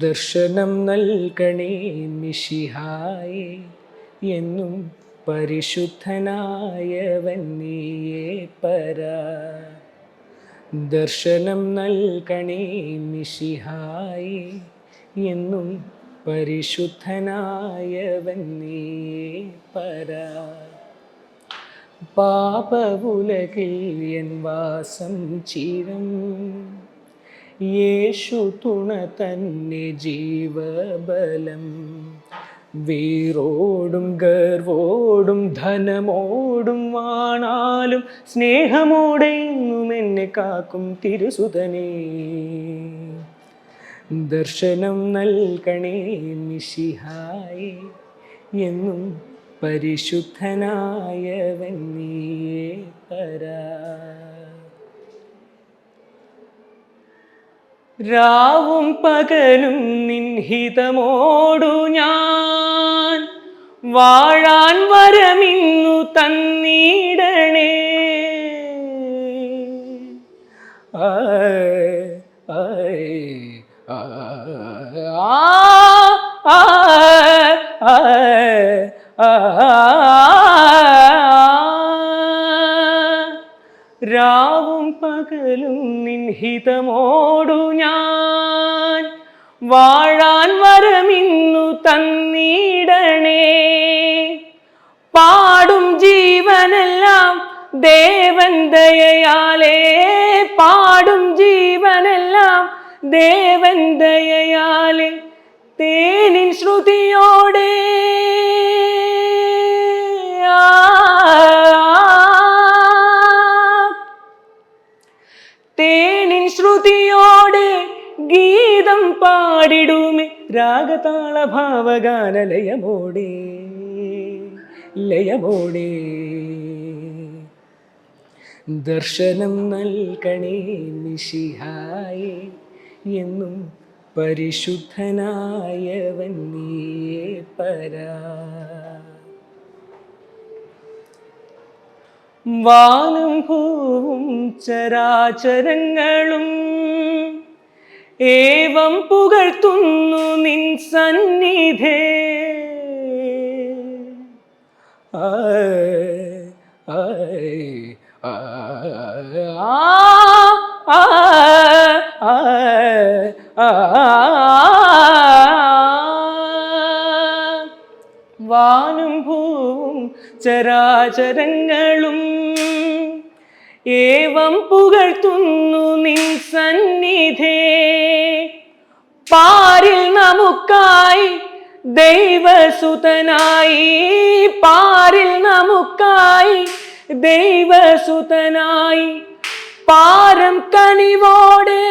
ദർശനം നൽകണേ മിഷിഹായേ എന്നും പരിശുദ്ധനായവൻ നീയേ പരാ ദർശനം നൽകണേ മിഷിഹായി എന്നും പരിശുദ്ധനായവൻ പര പാപവുലകിൽ എൻ വാസം ചിരം യേശു തുണ തന്നെ ജീവബലം. വീറോടും ഗർവോടും ധനമോടും വാണാലും സ്നേഹമോടെ ഇന്നും എന്നെ കാക്കും തിരുസുതനേ. ദർശനം നൽകണേ മിഷിഹായി എന്നും പരിശുദ്ധനായവൻ നീയേ പരാ. രാവും പകലും നിൻഹിതമോടു ഞാൻ വാഴാൻ വരമിന്നു തന്നീടണേ ആ ആ ആ, പകലും നിൻഹിതമോടു ഞാൻ. വാഴാൻ വരമിന്നു തന്നീടണേ. പാടും ജീവനെല്ലാം ദേവൻ ദയയാലേ. പാടും ജീവനെല്ലാം ദേവൻ ദയയാലേ. തേനിൻ ശ്രുതിയോടെ ശ്രുതിയോടെ ഗീതം പാടിടുമേ. രാഗതാള ഭാവഗാന ലയമോടെ. ലയമോടെ ദർശനം നൽകണേ മിഷിഹായേ എന്നും പരിശുദ്ധനായവൻ നീ പരാ. വാനും ഭൂവും ചരാചരങ്ങളും ഏവം പുകഴ്ത്തുന്നു നിൻ സന്നിധേ. ആ, വാനും ഭൂവും ചരാചരങ്ങളും ഏവം പുകഴ്ത്തുന്നു നിൻ സന്നിധേ. പാരിൽ നമുക്കായി ദൈവസുതനായി പാരിൽ നമുക്കായി ദൈവസുതനായി പാരം കനിവോടെ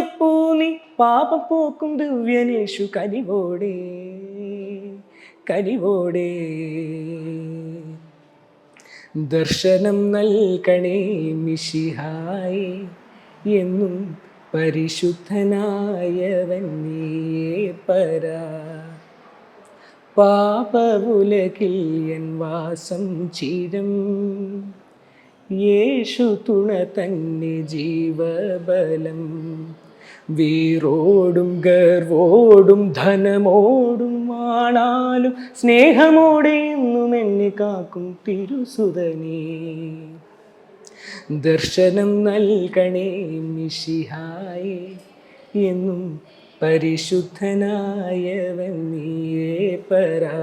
വസിപ്പൂ നീ പാപം പോക്കും ദിവ്യനേഷു കനിവോടെ കനിവോടെ. ദർശനം നൽകണേ മിഷിഹായി എന്നും പരിശുദ്ധനായവൻ നീയേ പരാ. പാപവുലകിൽ എൻ വാസം ചിരം യേശു തുണ തന്നെ ജീവബലം. വീറോടും ഗർവോടും ധനമോടും ആണാലും സ്നേഹമോടെ എന്നും എന്നെ കാക്കും തിരുസുതനേ. ദർശനം നൽകണേ മിഷിഹായേ എന്നും പരിശുദ്ധനായവൻ നീയേ പരാ.